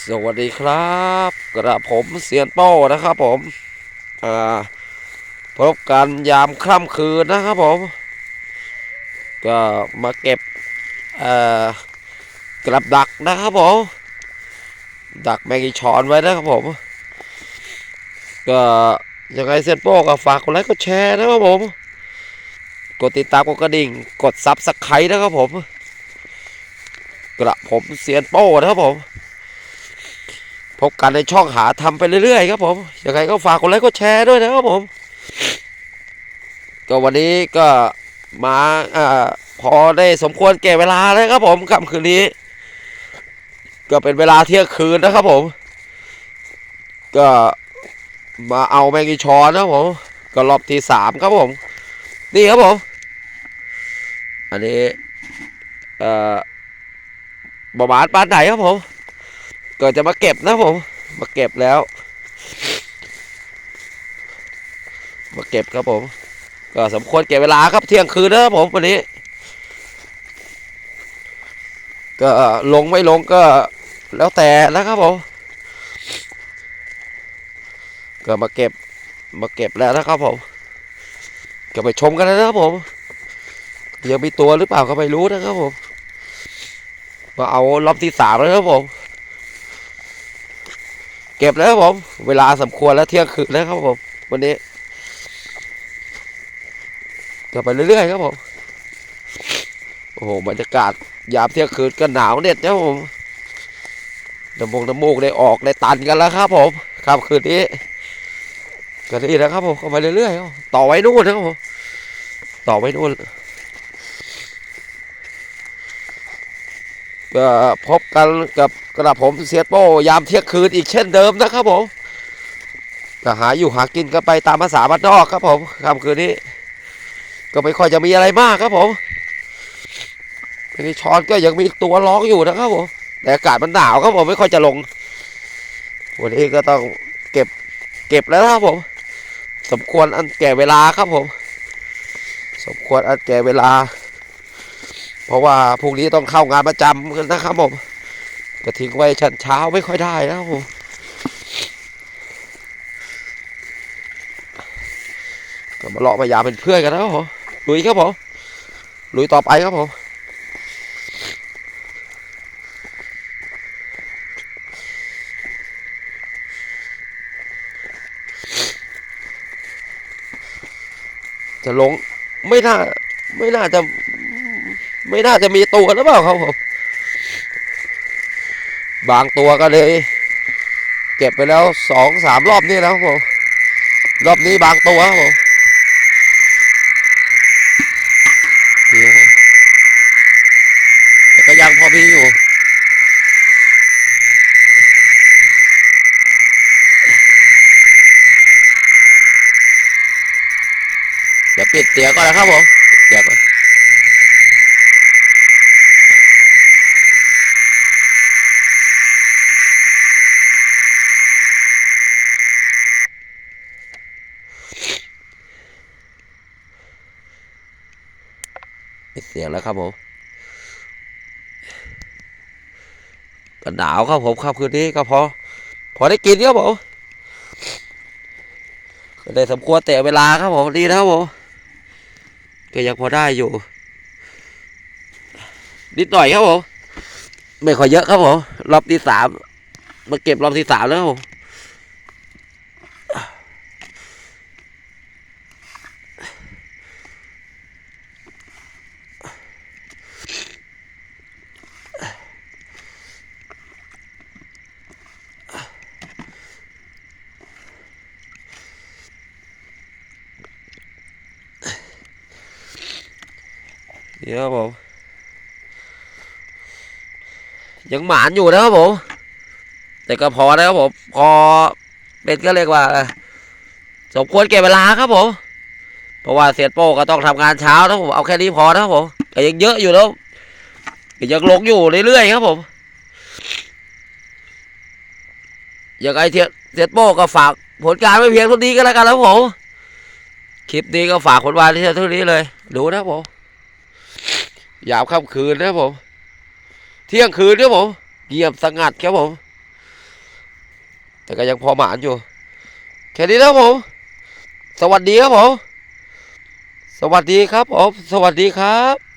สวัสดีครับ กระผมเซียนโป้นะครับผมอ่าพบกันยามค่ำคืนนะครับผม ก็มาเก็บเอ่อกระดักนะครับผม ดักแมงอีชอนไว้นะครับผม ก็ยังไงเซียนโป้ก็ฝากกดไลค์กดแชร์นะครับผม กดติดตามกดกระดิ่ง กดซับสไครต์นะครับผม กระผมเซียนโป้นะครับผม พบกันในช่องหาทำไปเรื่อยๆครับผมยังไงก็ฝากกดไลค์กดแชร์ด้วยนะครับผม ก็วันนี้ก็มาอ่าพอได้สมควรแก่เวลาแล้วครับผมค่ำคืนนี้ ก็เป็นเวลาเที่ยงคืนนะครับผม ก็มาเอาแมงกีชอนนะครับผม ก็รอบที่สามครับผม นี่ครับผม อันนี้เอ่อประมาณปานไหนครับผม ก็จะมาเก็บนะผม มาเก็บแล้ว มาเก็บครับผม ก็สมควรเก็บเวลาครับเที่ยงคืนนะครับผมวันนี้ ก็ลงไม่ลงก็แล้วแต่นะครับผม ก็มาเก็บ มาเก็บแล้วนะครับผม ก็ไปชมกันนะครับผม ยังมีตัวหรือเปล่าก็ไม่รู้นะครับผม มาเอารอบที่สามแล้วครับผม เก็บแล้วครับผม เวลาสมควรแล้วเที่ยงคืนแล้วครับผม วันนี้ก็ไปเรื่อยๆครับผม โอ้โหบรรยากาศยามเที่ยงคืนก็หนาวเน็ดนะครับผมน้ำมงน้ำมูกได้ออกได้ตันกันแล้วครับผมครับคืนนี้ก็นี่นะครับผมก็ไปเรื่อยๆต่อไว้นู่นนะครับผมต่อไว้นู่น พบกันกับกระผมเสียโป้ยามเที่ยงคืนอีกเช่นเดิมนะครับผมก็หาอยู่หากินกันไปตามภาษาบ้านนอกครับผมค่ำคืนนี้ ก็ไม่ค่อยจะมีอะไรมากครับผมอันนี้ช้อนก็ยังมีตัวร้องอยู่นะครับผมแต่อากาศมันหนาวครับผมไม่ค่อยจะลง วันนี้ก็ต้องเก็บเก็บแล้วครับผม สมควรอันแก่เวลาครับผม สมควรอันแก่เวลา เพราะว่าพรุ่งนี้ต้องเข้างานประจำกันนะครับผมก็ทิ้งไว้ชันเช้าไม่ค่อยได้นะครับผมก็มาเลาะมายาเป็นเพื่อนกันนะครับผมลุยครับผมลุยต่อไปครับผมจะลงไม่น่าไม่น่าจะ ไม่น่าจะมีตัวหรือเปล่าครับผม บางตัวก็เลย เก็บไปแล้วสองสามรอบนี่แล้วครับผม รอบนี้บางตัวครับผมเียแต่ก็ยังพอมีอยู่เดี๋ยวปิดเสียงก่อนนะครับผมปิดเสียงก่อน ปิดเสียงแล้วครับผมก็หนาวครับผมครับคืนนี้ก็พอ พอได้กินครับผมก็ได้สมควรแต่เวลาครับผมดีนะครับผมก็ยังพอได้อยู่ นิดหน่อยครับผมไม่ค่อยเยอะครับผมรอบที่สามมาเก็บรอบที่สามแล้วครับผม เดี๋ยวครับผม ยังหมานอยู่นะครับผม แต่ก็พอนะครับผม พอเป็นก็เรียกว่าสมควรเก็บเวลาครับผม เพราะว่าเสียโป้ก็ต้องทำงานเช้านะผมเอาแค่นี้พอนะครับผมแต่ยังเยอะอยู่แล้วยังลงอยู่เรื่อยๆครับผมอยังไงเทียเสียโป้ก็ฝากผลการไม่เพียงเท่านี้ก็แล้วกันนะครับผม คลิปนี้ก็ฝากผลงานที่เท่านี้เลย ดูนะครับผม ยามค่ำคืนนะผม เที่ยงคืนครับผมเงียบสงัดครับผม แต่ก็ยังพอหมานอยู่ แค่นี้นะครับผม สวัสดีครับผม สวัสดีครับผม สวัสดีครับ